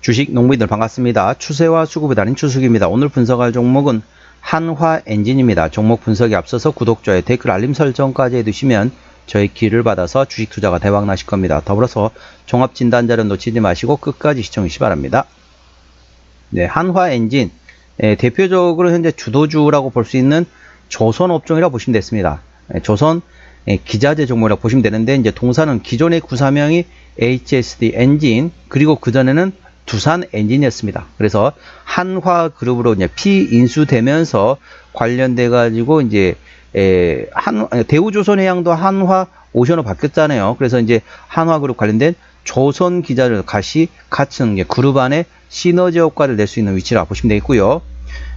주식 농부인들 반갑습니다. 추세와 수급이 달인 추석입니다. 오늘 분석할 종목은 한화 엔진입니다. 종목 분석에 앞서서 구독, 좋아요, 댓글, 알림 설정까지 해두시면 저의 기를 받아서 주식 투자가 대박 나실 겁니다. 더불어서 종합 진단 자료 놓치지 마시고 끝까지 시청해 주시 기 바랍니다. 네, 한화 엔진 예, 대표적으로 현재 주도주라고 볼 수 있는 조선 업종이라고 보시면 됐습니다. 예, 조선 예, 기자재 종목이라고 보시면 되는데 이제 동사는 기존의 구사명이 HSD 엔진 그리고 그 전에는 두산 엔진이었습니다. 그래서 한화 그룹으로 이제 피인수되면서 관련돼 가지고 이제 에, 한 대우조선해양도 한화 오션으로 바뀌었잖아요. 그래서 이제 한화 그룹 관련된 조선 기자를 같이 갖춘 게 그룹 안에 시너지 효과를 낼 수 있는 위치라 보시면 되겠고요.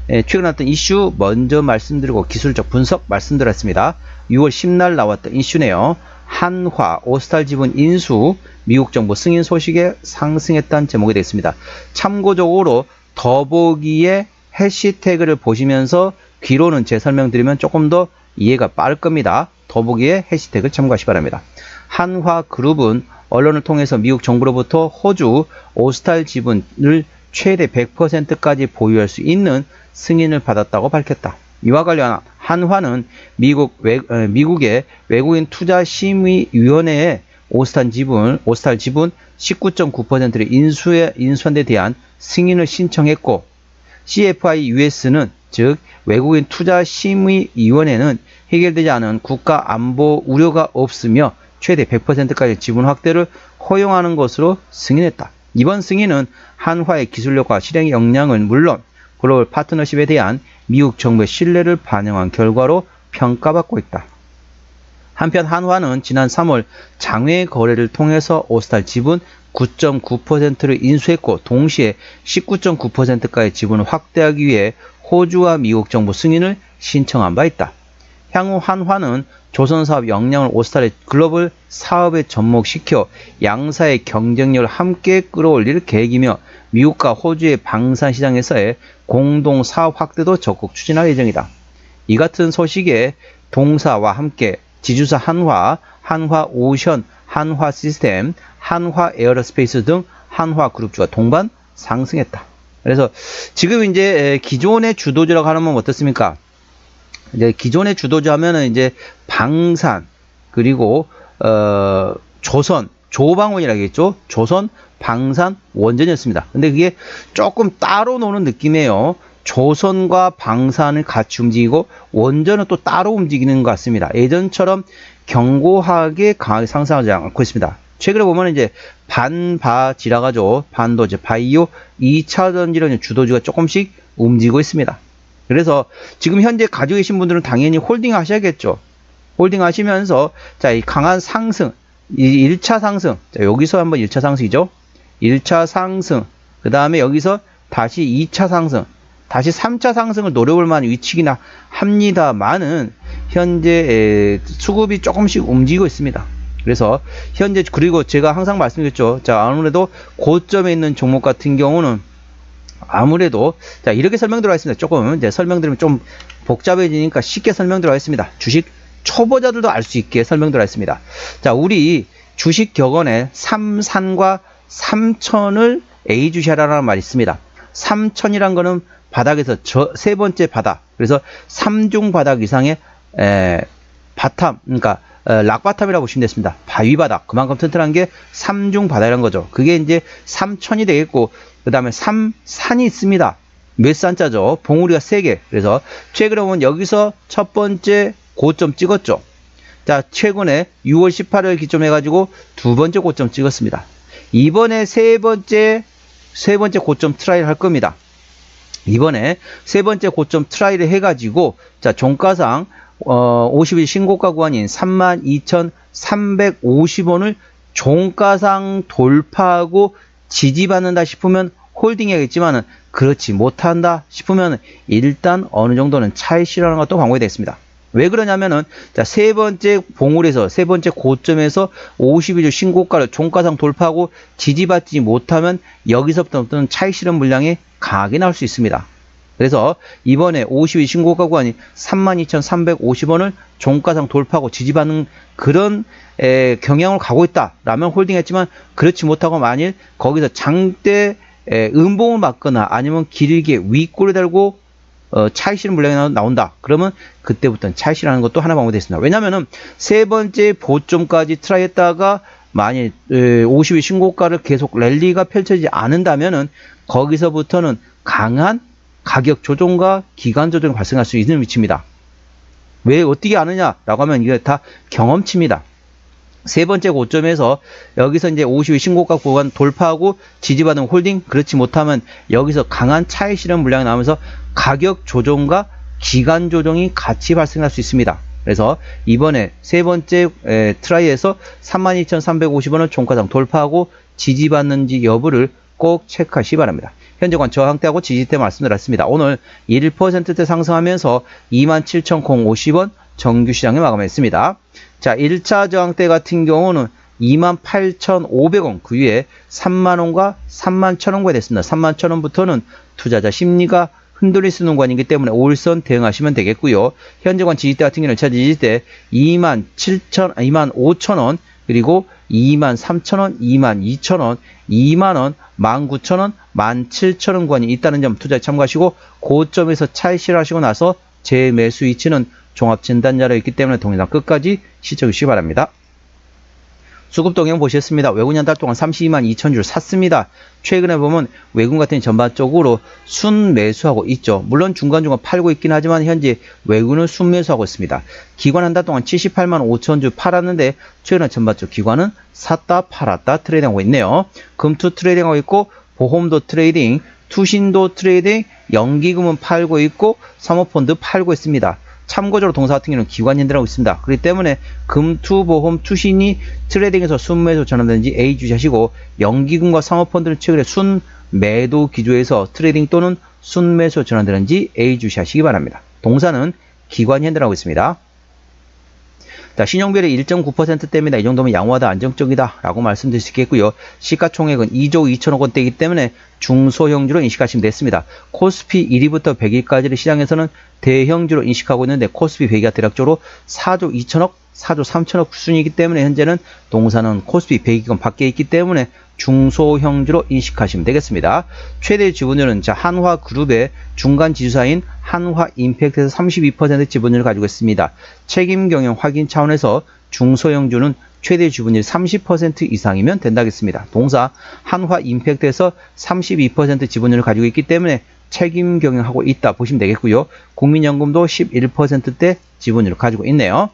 에, 최근 나왔던 이슈 먼저 말씀드리고 기술적 분석 말씀드렸습니다. 6월 10날 나왔던 이슈네요. 한화, 오스탈 지분 인수, 미국 정부 승인 소식에 상승했다는 제목이 되겠습니다. 참고적으로 더보기의 해시태그를 보시면서 귀로는 제 설명드리면 조금 더 이해가 빠를 겁니다. 더보기의 해시태그 참고하시 기 바랍니다. 한화그룹은 언론을 통해서 미국 정부로부터 호주 오스탈 지분을 최대 100%까지 보유할 수 있는 승인을 받았다고 밝혔다. 이와 관련 한화는 미국 외, 어, 미국의 외국인 투자 심의위원회에 오스탄 지분, 오스탈 지분 19.9%를 인수에 인수한 데 대한 승인을 신청했고 CFI US는 즉 외국인 투자 심의 위원회는 해결되지 않은 국가 안보 우려가 없으며 최대 100%까지 지분 확대를 허용하는 것으로 승인했다. 이번 승인은 한화의 기술력과 실행 역량은 물론 글로벌 파트너십에 대한 미국 정부의 신뢰를 반영한 결과로 평가받고 있다. 한편 한화는 지난 3월 장외 거래를 통해서 오스탈 지분 9.9%를 인수했고 동시에 19.9%까지 지분을 확대하기 위해 호주와 미국 정부 승인을 신청한 바 있다. 향후 한화는 조선사업 역량을 오스탈의 글로벌 사업에 접목시켜 양사의 경쟁력을 함께 끌어올릴 계획이며 미국과 호주의 방산 시장에서의 공동 사업 확대도 적극 추진할 예정이다. 이 같은 소식에 동사와 함께 지주사 한화, 한화 오션, 한화 시스템, 한화 에어로스페이스 등 한화 그룹주가 동반 상승했다. 그래서 지금 이제 기존의 주도주라고 하면 어떻습니까? 이제 기존의 주도주 하면은 이제 방산 그리고 어 조선 조방원이라겠죠. 조선 방산 원전이었습니다. 근데 그게 조금 따로 노는 느낌이에요. 조선과 방산을 같이 움직이고 원전은 또 따로 움직이는 것 같습니다. 예전처럼 견고하게 강하게 상승하지 않고 있습니다. 최근에 보면 이제 반바지라가죠. 반도체, 바이오, 2차 전지는 주도주가 조금씩 움직이고 있습니다. 그래서 지금 현재 가지고 계신 분들은 당연히 홀딩 하셔야겠죠. 홀딩 하시면서 자, 이 강한 상승, 이 1차 상승. 자, 여기서 한번 1차 상승이죠. 1차 상승. 그 다음에 여기서 다시 2차 상승. 다시 3차 상승을 노려볼 만한 위치이긴 합니다만은 현재 수급이 조금씩 움직이고 있습니다. 그래서 현재 그리고 제가 항상 말씀드렸죠. 자 아무래도 고점에 있는 종목 같은 경우는 아무래도 자 이렇게 설명 들어가겠습니다. 조금 이제 설명드리면 좀 복잡해지니까 쉽게 설명 들어가겠습니다. 주식 초보자들도 알 수 있게 설명 들어가겠습니다. 자 우리 주식 격언에 삼산과 삼천을 A 주시하라는 말이 있습니다. 삼천이란 거는 바닥에서 저 세 번째 바닥 그래서 삼중 바닥 이상의 에, 바탐 그러니까 어, 락바탐이라고 보시면 됐습니다. 바위 바닥 그만큼 튼튼한 게 삼중 바닥이라는 거죠. 그게 이제 삼천이 되겠고 그 다음에 삼산이 있습니다. 몇 산자죠? 봉우리가 세 개. 그래서 최근에 보면 여기서 첫 번째 고점 찍었죠. 자 최근에 6월 18일 기점 해가지고 두 번째 고점 찍었습니다. 이번에 세 번째 세 번째 고점 트라이를 할 겁니다. 이번에 세 번째 고점 트라이를 해가지고 자 종가상 어, 50일 신고가 구간인 32,350원을 종가상 돌파하고 지지받는다 싶으면 홀딩해야겠지만은 그렇지 못한다 싶으면 일단 어느 정도는 차이 실현하는 것도 방법이 됐습니다. 왜 그러냐면은 자, 세 번째 봉울에서 세 번째 고점에서 52주 신고가를 종가상 돌파하고 지지받지 못하면 여기서부터는 차익 실현 물량이 강하게 나올 수 있습니다. 그래서 이번에 50일 신고가 구간이 32,350원을 종가상 돌파하고 지지받는 그런 에, 경향을 가고 있다라면 홀딩했지만 그렇지 못하고 만일 거기서 장대 에, 음봉을 맞거나 아니면 길게 윗골을 달고 어, 차익 실현 물량이 나- 나온다. 그러면 그때부터는 차익 실현하는 것도 하나 방법이 됐습니다. 왜냐면은 세 번째 보점까지 트라이 했다가 만약 50일 신고가를 계속 랠리가 펼쳐지지 않는다면은 거기서부터는 강한 가격 조정과 기간 조정이 발생할 수 있는 위치입니다. 왜 어떻게 아느냐라고 하면 이게 다 경험치입니다. 세 번째 고점에서 여기서 이제 50일 신고가 구간 돌파하고 지지받은 홀딩 그렇지 못하면 여기서 강한 차익 실현 물량이 나오면서 가격 조정과 기간 조정이 같이 발생할 수 있습니다. 그래서 이번에 세 번째 에, 트라이에서 32,350원을 종가상 돌파하고 지지받는지 여부를 꼭 체크하시 기 바랍니다. 현재관 저항대하고 지지대 말씀드렸습니다. 오늘 1%대 상승하면서 27,050원 정규 시장에 마감했습니다. 자, 1차 저항대 같은 경우는 28,500원 그 위에 3만원과 3만 1,000원가 됐습니다. 3만 1,000원부터는 투자자 심리가 흔들릴 수 있는 관이기 때문에 5일선 대응하시면 되겠고요. 현재관 지지대 같은 경우는 1차 지지대 2만 7천, 2만 5천원 그리고 2만 3천원, 2만 2천원, 2만원, 1만 9천원, 1만 7천원 관이 있다는 점 투자에 참고하시고 고점에서 차익 실하시고 나서 재매수 위치는 종합진단자로 있기 때문에 동영상 끝까지 시청해 주시기 바랍니다. 수급 동향 보셨습니다. 외국인 한달 동안 32만 2천 줄 샀습니다. 최근에 보면 외국인 같은 전반적으로 순 매수하고 있죠. 물론 중간중간 팔고 있긴 하지만 현재 외국인은 순 매수하고 있습니다. 기관 한 달 동안 78만 5천 줄 팔았는데 최근에 전반적 기관은 샀다 팔았다 트레이딩하고 있네요. 금투 트레이딩하고 있고 보험도 트레이딩, 투신도 트레이딩, 연기금은 팔고 있고 사모펀드 팔고 있습니다. 참고적으로 동사 같은 경우는 기관 현대라고 있습니다. 그렇기 때문에 금투 보험 투신이 트레이딩에서 순매수 전환되는지 A 주시하시고 연기금과 사모펀드는 최근에 순매도 기조에서 트레이딩 또는 순매수 전환되는지 A 주시하시기 바랍니다. 동사는 기관 현대라고 있습니다. 자, 신용비율이 1.9%대입니다. 이 정도면 양호하다, 안정적이다 라고 말씀드릴 수 있겠고요. 시가총액은 2조 2천억 원대이기 때문에 중소형주로 인식하시면 됐습니다. 코스피 1위부터 100위까지를 시장에서는 대형주로 인식하고 있는데 코스피 100위가 대략적으로 4조 2천억, 4조 3천억 수준이기 때문에 현재는 동사는 코스피 100위권 밖에 있기 때문에 중소형주로 인식하시면 되겠습니다. 최대 지분율은 자 한화 그룹의 중간 지주사인 한화 임팩트에서 32% 지분율을 가지고 있습니다. 책임 경영 확인 차원에서 중소형주는 최대 지분율 30% 이상이면 된다겠습니다. 동사 한화 임팩트에서 32% 지분율을 가지고 있기 때문에 책임 경영하고 있다 보시면 되겠고요. 국민연금도 11%대 지분율을 가지고 있네요.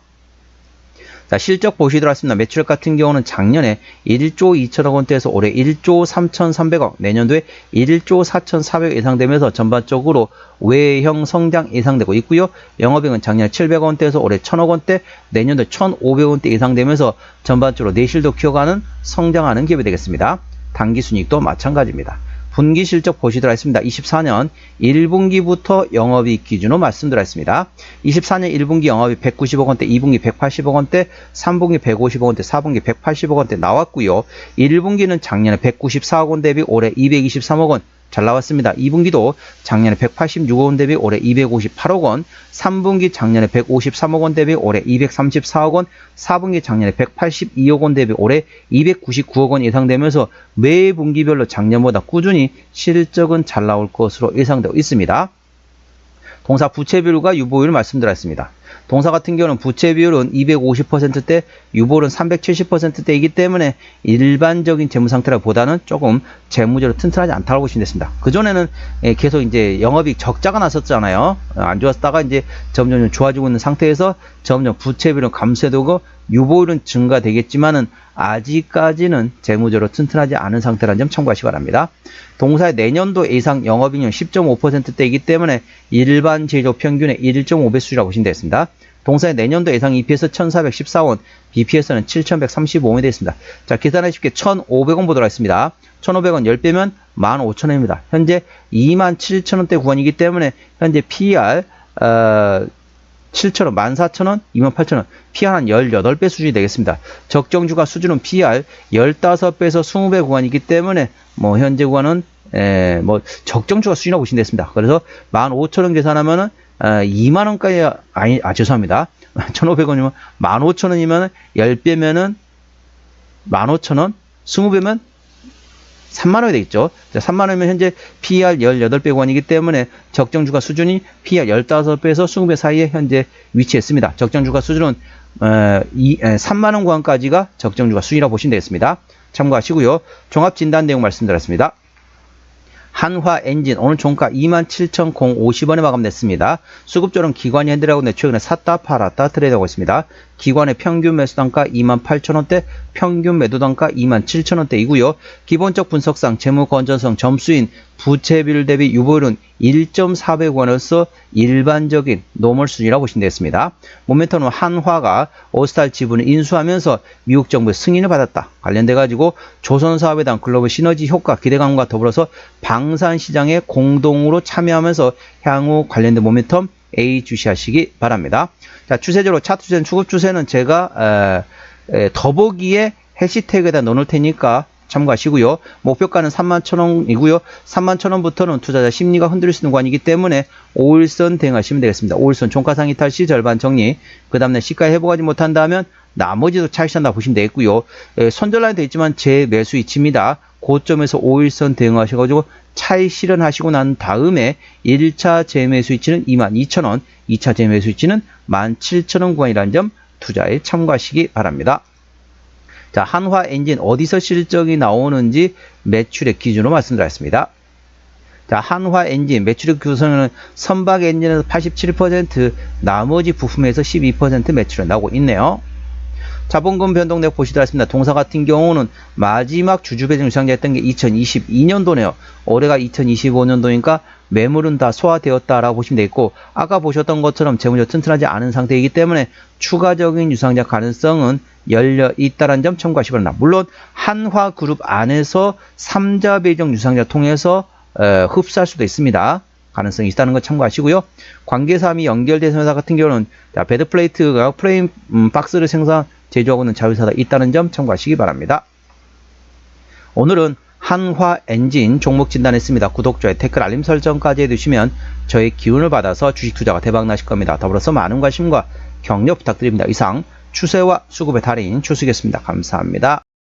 자, 실적 보시도록 하겠습니다. 매출 같은 경우는 작년에 1조 2천억 원대에서 올해 1조 3,300억, 내년도에 1조 4,400억 예상되면서 전반적으로 외형 성장 예상되고 있고요. 영업이익은 작년에 700억 원대에서 올해 1,000억 원대, 내년도에 1,500억 원대 예상되면서 전반적으로 내실도 키워가는 성장하는 기업이 되겠습니다. 당기순이익도 마찬가지입니다. 분기 실적 보시도록 하겠습니다. 24년 1분기부터 영업이익 기준으로 말씀드렸 습니다 24년 1분기 영업이익 190억 원대, 2분기 180억 원대, 3분기 150억 원대, 4분기 180억 원대 나왔고요. 1분기는 작년에 194억 원 대비 올해 223억 원 잘 나왔습니다. 2분기도 작년에 186억 원 대비 올해 258억 원, 3분기 작년에 153억 원 대비 올해 234억 원, 4분기 작년에 182억 원 대비 올해 299억 원 예상되면서 매 분기별로 작년보다 꾸준히 실적은 잘 나올 것으로 예상되고 있습니다. 동사 부채 비율과 유보율 말씀드렸습니다. 동사 같은 경우는 부채 비율은 250%대, 유보율은 370%대이기 때문에 일반적인 재무 상태라보다는 조금 재무적으로 튼튼하지 않다고 보시면 됐습니다. 그전에는 예, 계속 이제 영업이 적자가 났었잖아요. 어, 안 좋았다가 이제 점점 좋아지고 있는 상태에서 점점 부채 비율은 감소되고 유보율은 증가되겠지만은 아직까지는 재무적으로 튼튼하지 않은 상태라는 점 참고하시기 바랍니다. 동사의 내년도 예상 영업이익률 10.5%대이기 때문에 일반 제조 평균의 1.5배 수준이라고 보시면 되겠습니다. 동사의 내년도 예상 EPS 1414원, BPS는 7135원이 되겠습니다. 자, 계산하기 쉽게 1500원 보도록 하겠습니다. 1500원 10배면 15,000원입니다. 현재 27,000원대 구간이기 때문에 현재 PER 어, 7,000원, 14,000원, 28,000원, PR 한 18배 수준이 되겠습니다. 적정 주가 수준은 PR 15배에서 20배 구간이기 때문에 뭐 현재 구간은 에, 뭐 적정 주가 수준이라고 보시면 되겠습니다. 그래서 15,000원 계산하면은 어, 2만 원까지 아니 아 죄송합니다. 1,500원이면 15,000원이면 10배면은 15,000원, 20배면 3만 원이 되겠죠. 자, 3만 원이면 현재 PER 18배권이기 때문에 적정 주가 수준이 PER 15배에서 20배 사이에 현재 위치했습니다. 적정 주가 수준은 어, 이, 에, 3만 원 구간까지가 적정 주가 수준이라고 보시면 되겠습니다. 참고하시고요. 종합 진단 내용 말씀드렸습니다. 한화 엔진 오늘 종가 27,050원에 마감됐습니다. 수급조는 기관이 핸들하고 내 최근에 샀다 팔았다 트레이드하고 있습니다. 기관의 평균 매수 단가 28,000원대, 평균 매도 단가 27,000원대이고요. 기본적 분석상 재무 건전성 점수인 부채 비율 대비 유보율은 1.400원으로서 일반적인 노멀 수준이라고 보시면 되겠습니다. 모멘텀은 한화가 오스탈 지분을 인수하면서 미국 정부의 승인을 받았다. 관련돼 가지고 조선 사업에 대한 글로벌 시너지 효과 기대감과 더불어서 방산 시장에 공동으로 참여하면서 향후 관련된 모멘텀 A 주시하시기 바랍니다. 자, 추세적으로 차트 추세는 추급 추세는 제가 에, 에, 더보기에 해시태그에다 넣어놓을 테니까 참고하시고요. 목표가는 31,000원이고요. 31,000원부터는 투자자 심리가 흔들릴 수 있는 구간이기 때문에 5일선 대응하시면 되겠습니다. 5일선 종가상 이탈 시 절반 정리. 그 다음에 시가에 회복하지 못한다면 나머지도 차익한다 보시면 되겠고요. 에, 손절라인 되어 있지만 제 매수 위치입니다. 고점에서 5일선 대응하셔가지고 차익 실현하시고 난 다음에 1차 재매수 위치는 22,000원, 2차 재매수 위치는 17,000원 구간이라는 점 투자에 참고하시기 바랍니다. 자, 한화 엔진 어디서 실적이 나오는지 매출액 기준으로 말씀드렸습니다. 자, 한화 엔진 매출액 구성은 선박 엔진에서 87%, 나머지 부품에서 12% 매출이 나오고 있네요. 자본금 변동 내역 보시도록 하겠습니다. 동사 같은 경우는 마지막 주주 배정 유상자였던 게 2022년도네요. 올해가 2025년도니까 매물은 다 소화되었다라고 보시면 되겠고 아까 보셨던 것처럼 재무적 튼튼하지 않은 상태이기 때문에 추가적인 유상자 가능성은 열려 있다는 점 참고하시기 바랍니다. 물론 한화그룹 안에서 3자 배정 유상자 통해서 어, 흡수할 수도 있습니다. 가능성이 있다는 거 참고하시고요. 관계사함이 연결된 회사 같은 경우는 자, 베드플레이트가 프레임 음, 박스를 생산 제조하고 있는 자회사가 있다는 점 참고하시기 바랍니다. 오늘은 한화 엔진 종목 진단했습니다. 구독, 좋아요, 댓글, 알림 설정까지 해두시면 저의 기운을 받아서 주식 투자가 대박 나실 겁니다. 더불어서 많은 관심과 격려 부탁드립니다. 이상 추세와 수급의 달인 추수겠습니다. 감사합니다.